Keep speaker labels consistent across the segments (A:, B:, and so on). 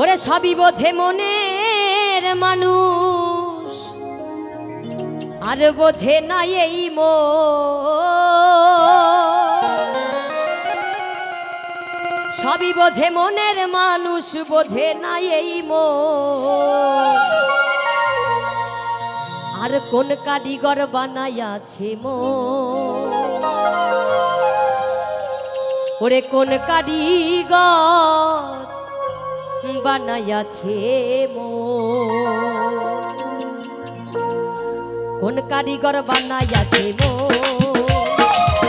A: ওরে সবই বোঝে মনের মানুষ। আর বোঝে না এই মো সবই বোঝে মনের মানুষ, বোঝে না এই মো আর কোন কারিগর বানাইয়াছে ম ওরে কোন কারিগর বানাইয়াছে কোন কারিগর বানাইয়াছে মো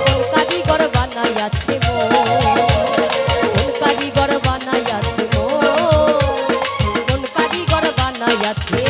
A: কোন কারিগর বানাইয়াছে মো কোন কারিগর বানাইয়াছে মো কোন কারিগর বানাইয়াছে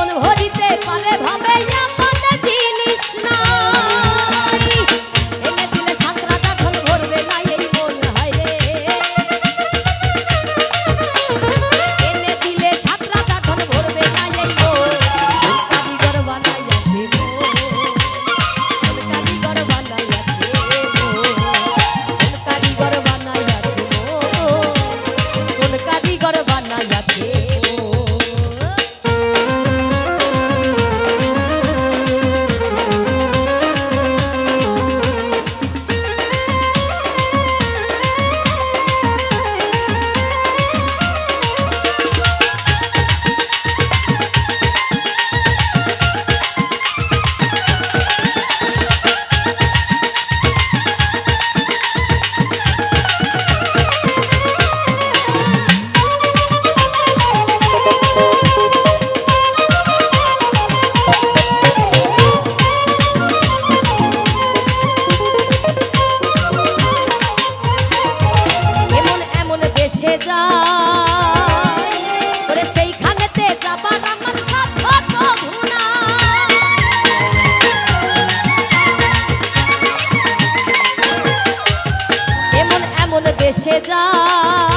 A: মন ভরিতে পারে ভাবে ভেসে যায়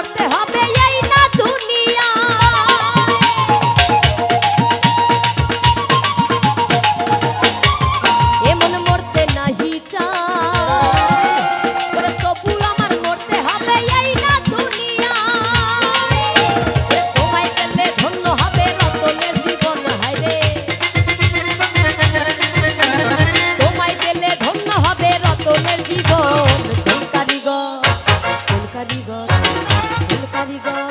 A: করতে হবে गा